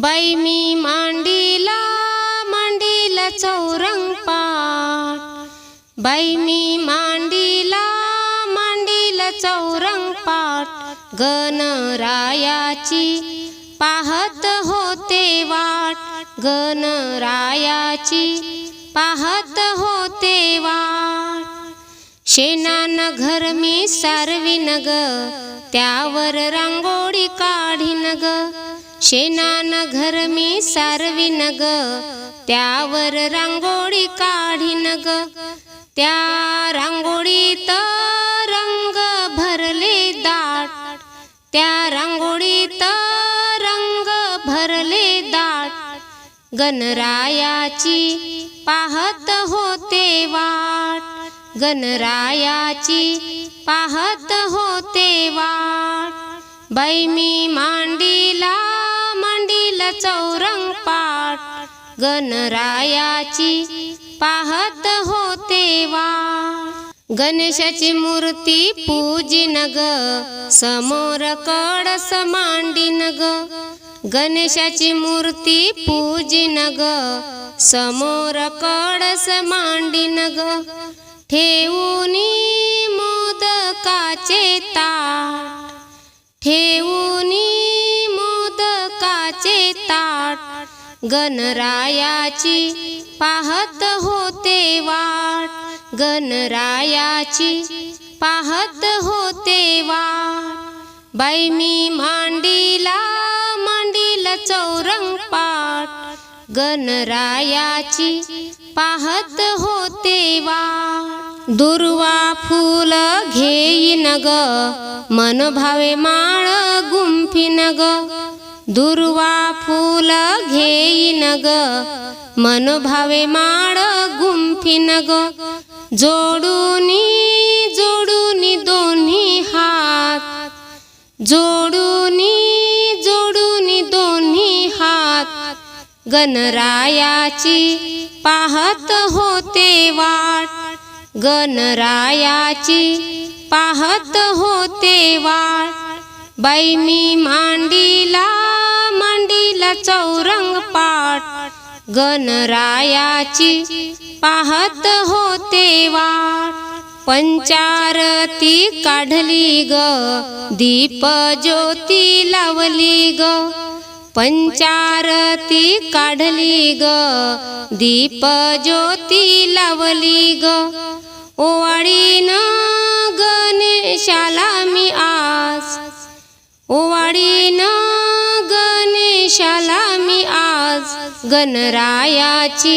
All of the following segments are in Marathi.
बाई मी मांडीला मांडीला चौरंग पाठ. बाई मी मांडीला मांडीला चौरंग पाठ. गणरायाची पाहत होते वाट. गणरायाची पाहत होते वाट. शेणानं घर मी सारवीन ग त्यावर रांगोळी काढीन ग. शेणानं घर मी सारवीन ग. त्यावर रांगोळी काढीन ग. त्या रांगोळीत रंग भरले दाट. त्या रांगोळीत रंग भरले दाट. गणरायाची पाहत होते वाट. गणरायाची पाहत होते वाट. बाई मी मांडीला मांडीला चौरंग पाठ गणरायाची पाहत होते वा गणेशाची मूर्ती पूजिन ग समोर कडस मांडीन ग. गणेशाची मूर्ती पूजिन ग समोर कडस मांडीन ग. ठेवूनी मोदकाचे ताट ठेवूनी गणरायाची पाहत होते वाट. गणरायाची पाहत होते वाट. बाई मी मांडीला मांडीला चौरंग पाट गणरायाची पाहत होते वाट. दुर्वा फुल घेईन ग. मन भावे माळ गुंफीन ग. दुर्वा फूल घेईन ग. मनभावे माळ गुंफीन ग. जोडूनी जोडूनी दोन्ही हात. जोडूनी जोडूनी दोन्ही हात. गणरायाची पाहत होते वाट. गणरायाची पाहत होते वाट. बाई मी मांडीला मांडीला चौरंग पाट गणरायाची पाहत होते वाट. पंचारती काढली ग दीप ज्योती लावली ग. पंचारती काढली ग दीप ज्योती लावली ग. ओवाळीनं गणेशाला मी आ ओवाळीन गणेशाला मी आज गणरायाची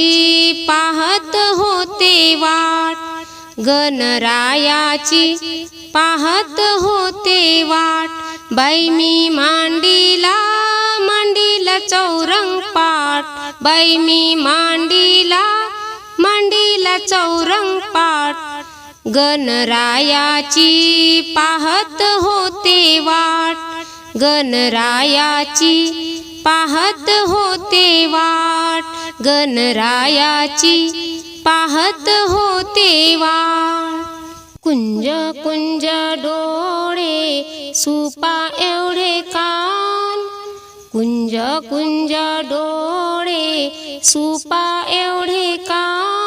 पाहत होते वाट. गणरायाची पाहत होते वाट. बाई मी मांडीला मांडीला चौरंग पाट बाई मी मांडीला मांडीला चौरंग पाठ. गणरायाची पाहत होते वाट. गणरायाची पाहत होते वाट. गणरायाची पाहत होते वाट. कुंज कुंज डोळे सुपा एवढे कान. कुंज कुंज डोळे सुपा एवढे कान.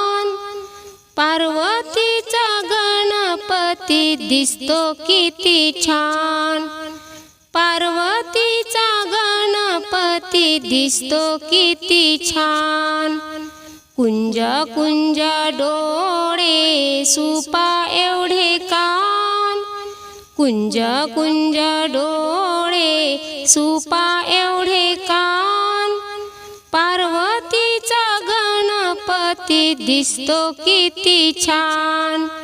गणपती दिसतो किती छान. पार्वतीचा गणपती दिसतो किती छान. कुंज कुंज डोळे सुपा एवढे कान. कुंज कुंज डोळे सुपा एवढे कान. पार्वतीचा गणपती दिसतो किती छान.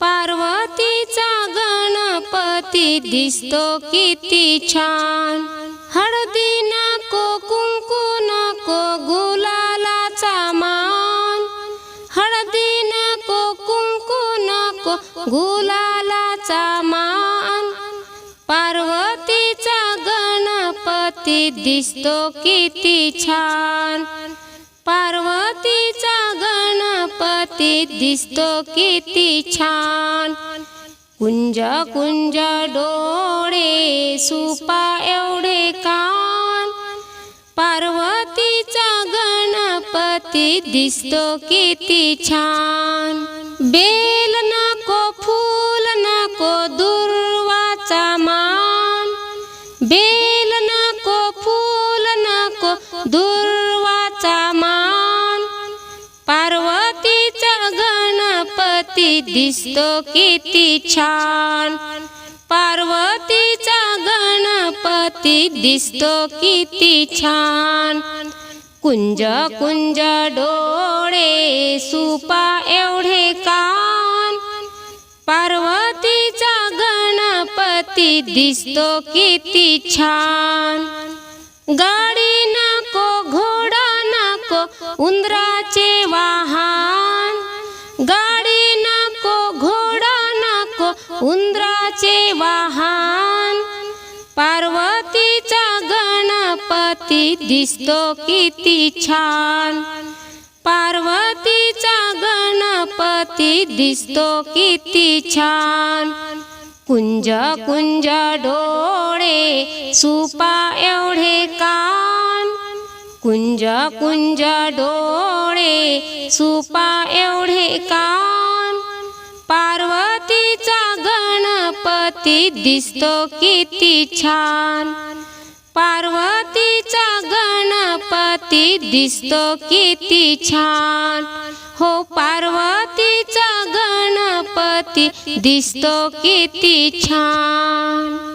पार्वतीचा गणपती दिसतो किती छान. हळदी नको कुंकू नको गुलालाचा मान. हळदी नको कुंकू नको गुलालाचा मान. पार्वतीचा गणपती दिसतो किती छान. पार्वतीचा ते दिसतो किती छान. कुंज कुंज डोळे सुपा एवढे कान. पार्वतीचा गणपती दिसतो किती छान. बेल नको फुल नको दुर्वाचा मान. बेल दिसतो किती छान. पार्वतीचा गणपती दिसतो किती छान. कुंज कुंज डोळे सुपा एवढे कान. पार्वतीचा गणपती दिसतो किती छान. गाडी नको घोडा नको उंदराचे वाहन उंदराचे वाहन पार्वतीचा गणपती दिसतो किती छान. पार्वतीचा गणपती दिसतो किती छान. कुंज कुंज डोळे सुपा एवढे कान. कुंज कुंज डोळे सुपा एवढे कान. पार्वती गणपती दिसतो किती छान. पार्वतीचा गणपती दिसतो किती छान. हो पार्वतीचा गणपती दिसतो किती छान.